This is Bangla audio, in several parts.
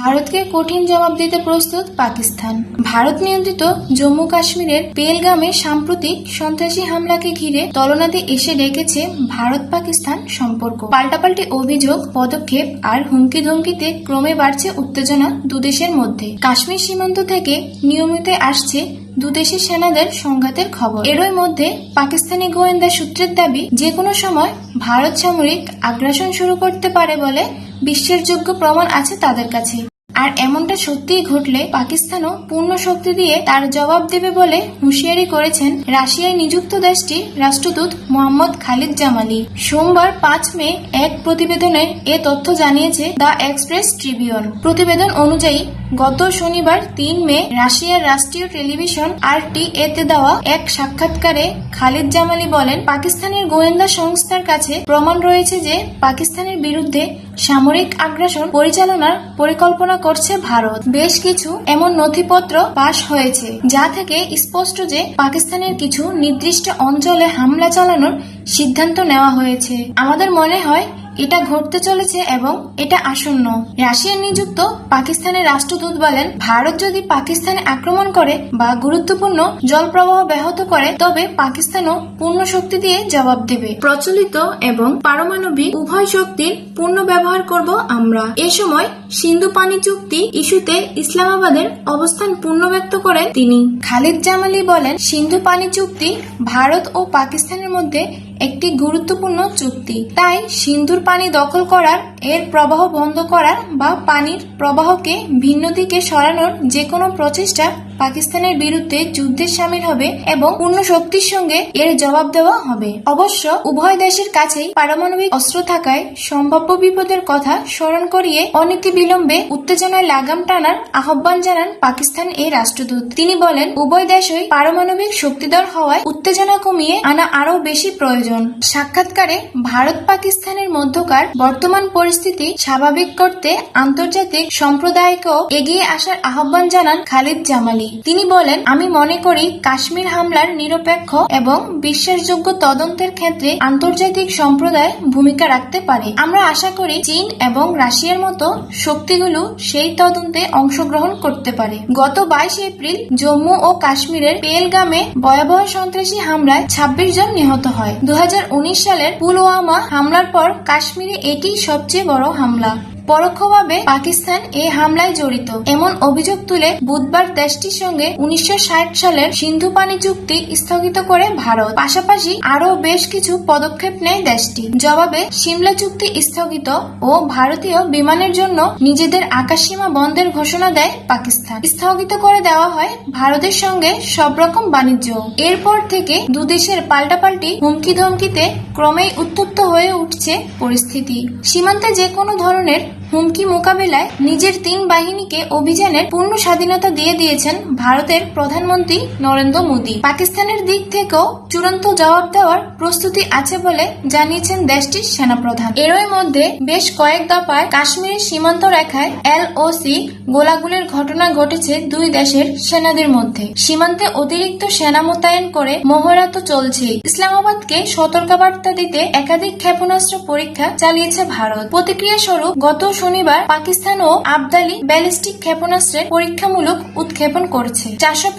ভারতকে কঠিন জবাব দিতে প্রস্তুত পাকিস্তান। ভারত নিয়ন্ত্রিত জম্মু কাশ্মীরের পেলগামে সাম্প্রতিক সন্ত্রাসী হামলাকে ঘিরে তলনাতে এসে ডেকেছে ভারত পাকিস্তান সম্পর্ক। পাল্টাপাল্টি অভিযোগ, পদক্ষেপ আর হুমকি ধমকিতে ক্রমে বাড়ছে উত্তেজনা দুদেশের মধ্যে। কাশ্মীর সীমান্ত থেকে নিয়মিত আসছে দুদেশের সেনাদের সংঘাতের খবর। এরই মধ্যে পাকিস্তানি গোয়েন্দা সূত্রের দাবি যে কোনো সময় ভারত সামরিক আগ্রাসন শুরু করতে পারে বলে বিশ্বাসযোগ্য প্রমাণ আছে তাদের কাছে। আর এমনটা সত্যিই ঘটলে পাকিস্তানও পূর্ণ শক্তি দিয়ে তার জবাব দেবে বলে হুঁশিয়ারি করেছেন রাশিয়ায় নিযুক্ত দেশটির রাষ্ট্রদূত মোহাম্মদ খালিদ জামালি। সোমবার পাঁচ মে এক প্রতিবেদনে এ তথ্য জানিয়েছে দ্য এক্সপ্রেস ট্রিবিউন। প্রতিবেদন অনুযায়ী গত শনিবার তিন মে রাশিয়ার রাষ্ট্রীয় টেলিভিশন আর টি এতে দেওয়া এক সাক্ষাৎকারে খালিদ জামালি বলেন, পাকিস্তানের গোয়েন্দা সংস্থার কাছে প্রমাণ রয়েছে যে পাকিস্তানের বিরুদ্ধে সামরিক আগ্রাসন পরিচালনার পরিকল্পনা করছে ভারত। বেশ কিছু এমন নথিপত্র পাশ হয়েছে, যা থেকে স্পষ্ট যে পাকিস্তানের কিছু নির্দিষ্ট অঞ্চলে হামলা চালানোর সিদ্ধান্ত নেওয়া হয়েছে। আমাদের মনে হয় এটা ঘটতে চলেছে এবং এটা আসন্ন। রাশিয়ার নিযুক্ত পাকিস্তানের রাষ্ট্রদূত বলেন, ভারত যদি পাকিস্তানে আক্রমণ করে বা গুরুত্বপূর্ণ জলপ্রবাহ ব্যাহত করে, তবে পাকিস্তানও পূর্ণ শক্তি দিয়ে জবাব দেবে। প্রচলিত এবং পারমাণবিক উভয় শক্তির পূর্ণ ব্যবহার করব আমরা। এ সময় সিন্ধু পানি চুক্তি ইস্যুতে ইসলামাবাদের অবস্থান পূর্ণ ব্যক্ত করেন তিনি। খালিদ জামালি বলেন, সিন্ধু পানি চুক্তি ভারত ও পাকিস্তানের মধ্যে একটি গুরুত্বপূর্ণ চুক্তি। তাই সিন্ধুর পানি দখল করার, এর প্রবাহ বন্ধ করার বা পানির প্রবাহকে ভিন্ন দিকে সরানোর যে কোনো প্রচেষ্টা পাকিস্তানের বিরুদ্ধে যুদ্ধে সামিল হবে এবং পূর্ণ শক্তির সঙ্গে এর জবাব দেওয়া হবে। অবশ্য উভয় দেশের কাছেই পারমাণবিক অস্ত্র থাকায় সম্ভাব্য বিপদের কথা স্মরণ করিয়ে অনীতি বিলম্বে উত্তেজনায় লাগাম টানার আহ্বান জানান পাকিস্তান এই রাষ্ট্রদূত। তিনি বলেন, উভয় দেশই পারমাণবিক শক্তিধর হওয়ায় উত্তেজনা কমিয়ে আনা আরও বেশি প্রয়োজন। সাক্ষাৎকারে ভারত পাকিস্তানের মধ্যকার বর্তমান পরিস্থিতি স্বাভাবিক করতে আন্তর্জাতিক সম্প্রদায়কেও এগিয়ে আসার আহ্বান জানান খালিদ জামালি। তিনি বলেন, আমি মনে করি কাশ্মীর হামলার নিরপেক্ষ এবং বিশ্বাসযোগ্য তদন্তের ক্ষেত্রে আন্তর্জাতিক সম্প্রদায় ভূমিকা রাখতে পারে। আমরা আশা করি চীন এবং রাশিয়ার মতো শক্তিগুলো সেই তদন্তে অংশগ্রহণ করতে পারে। গত বাইশ এপ্রিল জম্মু ও কাশ্মীরের পেলগামে ভয়াবহ সন্ত্রাসী হামলায় ২৬ জন নিহত হয়। দু হাজার উনিশ সালের পুলওয়ামা হামলার পর কাশ্মীরে এটি সবচেয়ে বড় হামলা। পরোক্ষভাবে পাকিস্তান এই হামলায় জড়িত। এমন অভিযোগ তুলে বুধবার দেশটির সঙ্গে উনিশশো সালের সিন্ধু পানি চুক্তি স্থগিত করে ভারত। পাশাপাশি আরও বেশ কিছু পদক্ষেপ নেয় দেশটি। জবাবে সিমলা চুক্তি স্থগিত ও ভারতীয় বিমানের জন্য নিজেদের আকাশসীমা বন্ধের ঘোষণা দেয় পাকিস্তান। স্থগিত করে দেওয়া হয় ভারতের সঙ্গে সব রকম বাণিজ্য। এরপর থেকে দুদেশের পাল্টাপাল্টি হুমকি ধমকিতে ক্রমেই উত্তপ্ত হয়ে উঠছে পরিস্থিতি। সীমান্তে যে কোনো ধরনের হুমকি মোকাবেলায় নিজের তিন বাহিনীকে অভিযানের পূর্ণ স্বাধীনতা দিয়ে দিয়েছেন ভারতের প্রধানমন্ত্রী নরেন্দ্র মোদী। পাকিস্তানের দিক থেকেও চূড়ান্ত জবাব দেওয়ার প্রস্তুতি আছে বলে জানিয়েছেন দেশটির সেনাপ্রধান। এরই মধ্যে বেশ কয়েক দফায় কাশ্মীরের সীমান্ত রেখায় এলওসি গোলাগুলির ঘটনা ঘটেছে দুই দেশের সেনাদের মধ্যে। সীমান্তে অতিরিক্ত সেনা মোতায়েন করে মহড়া তো চলছেই ইসলামাবাদকে সতর্কবার্তা দিতে একাধিক ক্ষেপণাস্ত্র পরীক্ষা চালিয়েছে ভারত। প্রতিক্রিয়া স্বরূপ গত শনিবার পাকিস্তান ও আবদালি ব্যালিস্টিক ক্ষেপণাস্ত্রের পরীক্ষামূলক উৎক্ষেপণ করেছে। চারশো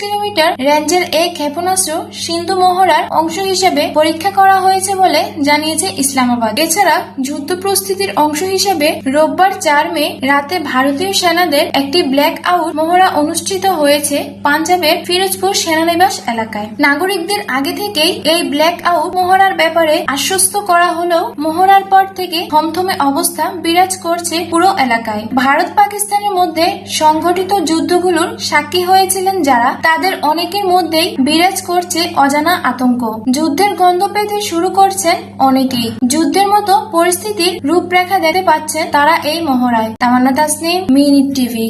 কিলোমিটার রেঞ্জের এই ক্ষেপণাস্ত্র সিন্ধু মহড়ার অংশ হিসেবে পরীক্ষা করা হয়েছে বলে জানিয়েছে ইসলামাবাদ। এছাড়া যুদ্ধ প্রস্তুতির অংশ হিসেবে রোববার চার মে রাতে ভারতীয় সেনাদের একটি ব্ল্যাক আউট মহড়া অনুষ্ঠিত হয়েছে পাঞ্জাবের ফিরোজপুর সেনানিবাস এলাকায়। নাগরিকদের আগে থেকেই এই ব্ল্যাক আউট মহড়ার ব্যাপারে আশ্বস্ত করা হলেও মহড়ার পর থেকে থমথমে অবস্থা বিরাজ করছে পুরো এলাকায়। ভারত পাকিস্তানের মধ্যে সংঘটিত যুদ্ধগুলোর সাক্ষী হয়েছিলেন যারা। তাদের অনেকের মধ্যেই বিরাজ করছে অজানা আতঙ্ক। যুদ্ধের গন্ধ পেতে শুরু করছেন অনেকেই। যুদ্ধের মতো পরিস্থিতির রূপরেখা দেখতে পাচ্ছেন তারা এই মহড়ায়। তামান্না তাসনিম মিনিট টিভি।